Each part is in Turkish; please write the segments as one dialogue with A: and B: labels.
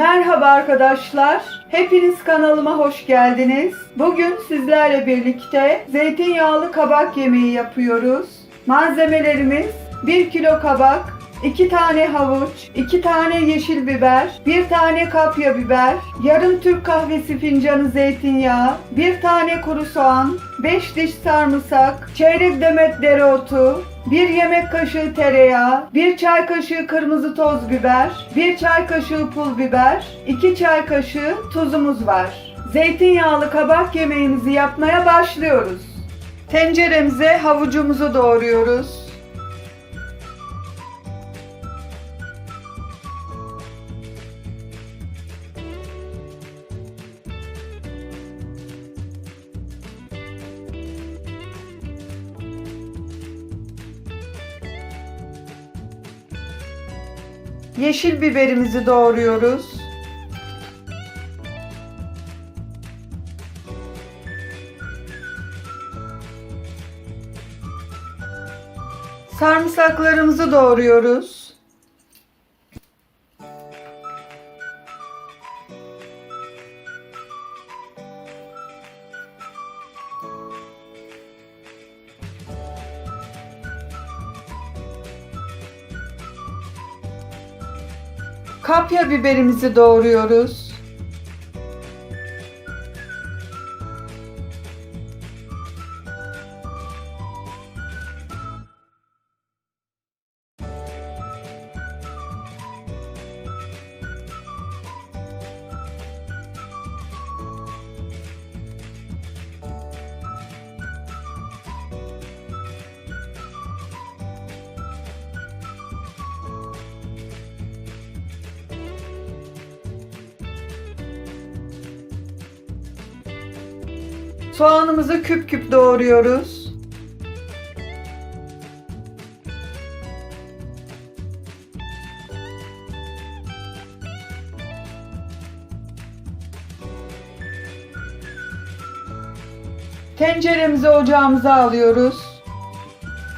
A: Merhaba arkadaşlar. Hepiniz kanalıma hoş geldiniz. Bugün sizlerle birlikte zeytinyağlı kabak yemeği yapıyoruz. Malzemelerimiz 1 kilo kabak, 2 tane havuç, 2 tane yeşil biber, 1 tane kapya biber, yarım Türk kahvesi fincanı zeytinyağı, 1 tane kuru soğan, 5 diş sarımsak, çeyrek demet dereotu, 1 yemek kaşığı tereyağı, 1 çay kaşığı kırmızı toz biber, 1 çay kaşığı pul biber, 2 çay kaşığı tuzumuz var. Zeytinyağlı kabak yemeğimizi yapmaya başlıyoruz. Tenceremize havucumuzu doğruyoruz. Yeşil biberimizi doğruyoruz. Sarımsaklarımızı doğruyoruz. Kapya biberimizi doğruyoruz. Soğanımızı küp küp doğruyoruz. Tenceremizi ocağımıza alıyoruz.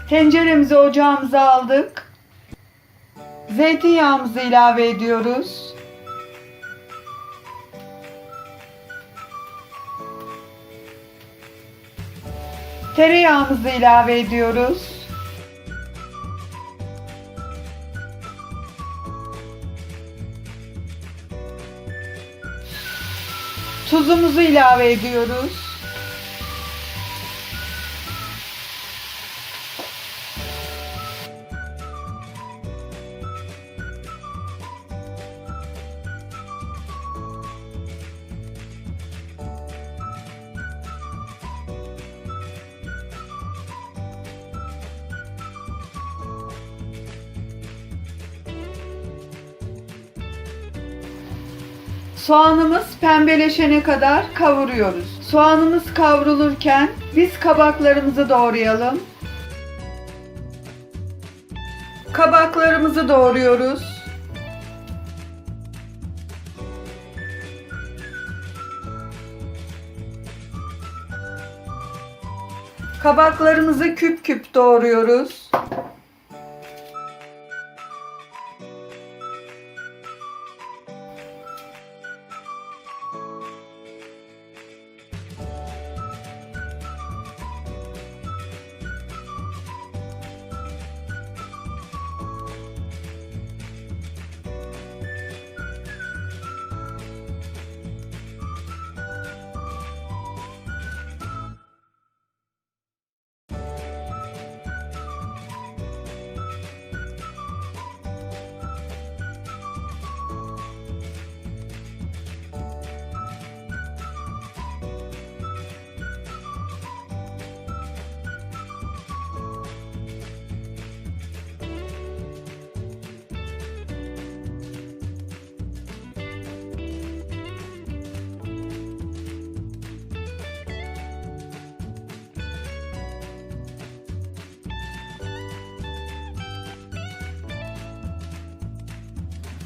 A: Tenceremizi ocağımıza aldık. Zeytinyağımızı ilave ediyoruz. Tereyağımızı ilave ediyoruz. Tuzumuzu ilave ediyoruz. Soğanımız pembeleşene kadar kavuruyoruz. Soğanımız kavrulurken biz kabaklarımızı doğrayalım. Kabaklarımızı doğruyoruz. Kabaklarımızı küp küp doğruyoruz.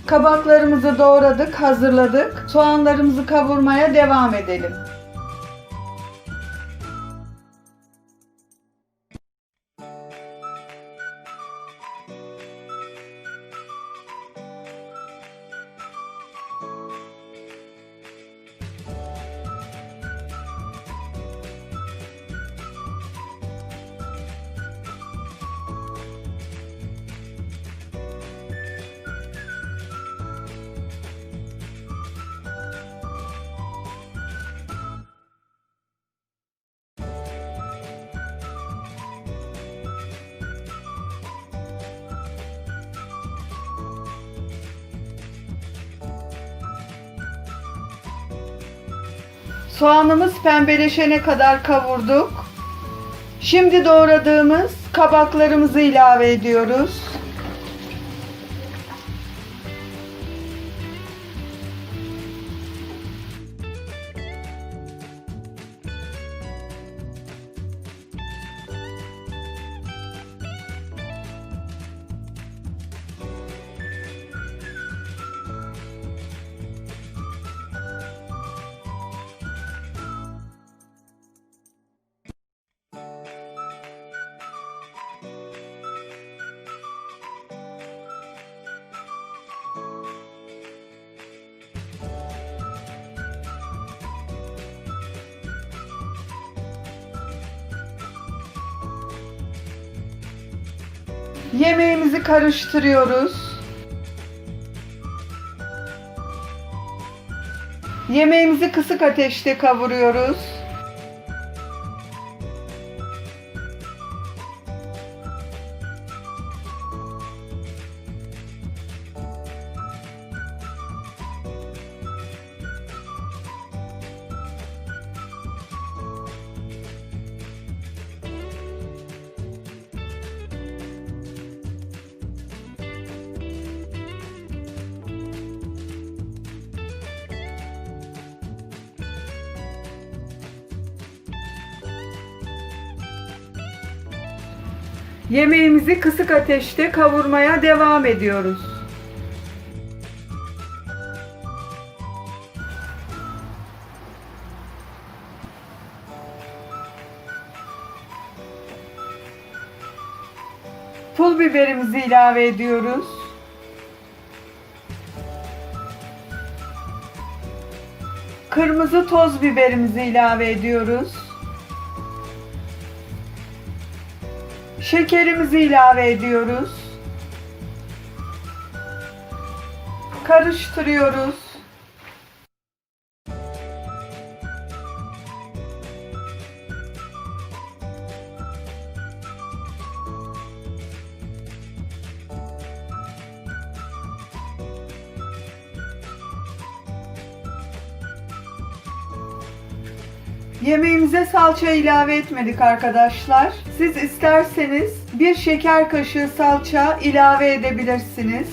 A: Kabaklarımızı doğradık, hazırladık. Soğanlarımızı kavurmaya devam edelim. Soğanımız pembeleşene kadar kavurduk. Şimdi doğradığımız kabaklarımızı ilave ediyoruz. Yemeğimizi karıştırıyoruz. Yemeğimizi kısık ateşte kavuruyoruz. Yemeğimizi kısık ateşte kavurmaya devam ediyoruz. Pul biberimizi ilave ediyoruz. Kırmızı toz biberimizi ilave ediyoruz. Şekerimizi ilave ediyoruz. Karıştırıyoruz. Yemeğimize salça ilave etmedik arkadaşlar. Siz isterseniz bir şeker kaşığı salça ilave edebilirsiniz.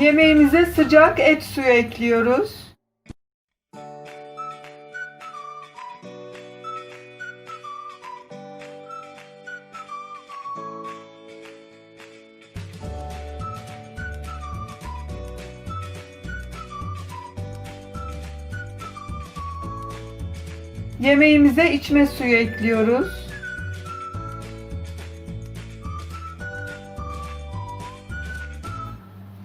A: Yemeğimize sıcak et suyu ekliyoruz. Yemeğimize içme suyu ekliyoruz.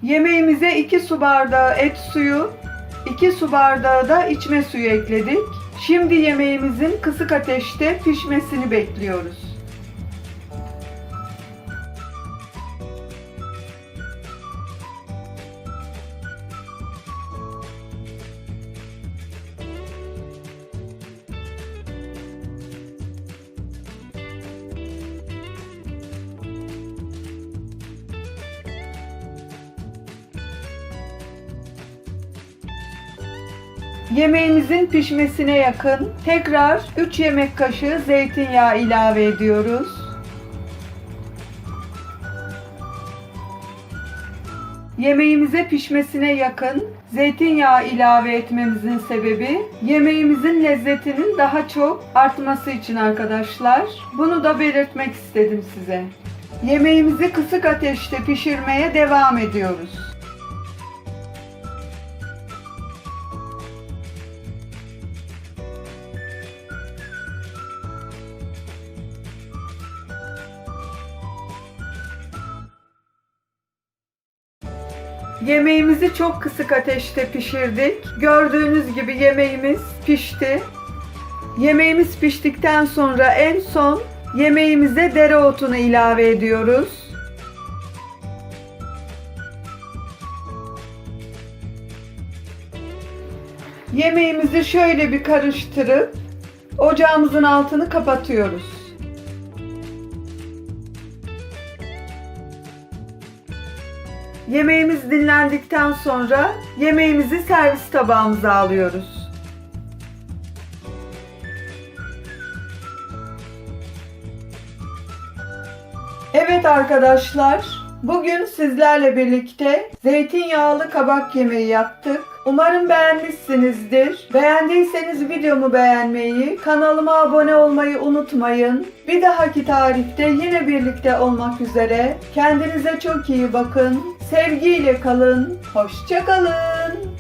A: Yemeğimize 2 su bardağı et suyu, 2 su bardağı da içme suyu ekledik. Şimdi yemeğimizin kısık ateşte pişmesini bekliyoruz. Yemeğimizin pişmesine yakın tekrar 3 yemek kaşığı zeytinyağı ilave ediyoruz. Yemeğimize pişmesine yakın zeytinyağı ilave etmemizin sebebi yemeğimizin lezzetinin daha çok artması için arkadaşlar. Bunu da belirtmek istedim size. Yemeğimizi kısık ateşte pişirmeye devam ediyoruz. Yemeğimizi çok kısık ateşte pişirdik. Gördüğünüz gibi yemeğimiz pişti. Yemeğimiz piştikten sonra en son yemeğimize dereotunu ilave ediyoruz. Yemeğimizi şöyle bir karıştırıp ocağımızın altını kapatıyoruz. Yemeğimiz dinlendikten sonra yemeğimizi servis tabağımıza alıyoruz. Evet arkadaşlar, bugün sizlerle birlikte zeytinyağlı kabak yemeği yaptık. Umarım beğenmişsinizdir. Beğendiyseniz videomu beğenmeyi, kanalıma abone olmayı unutmayın. Bir dahaki tarifte yine birlikte olmak üzere. Kendinize çok iyi bakın. Sevgiyle kalın. Hoşçakalın.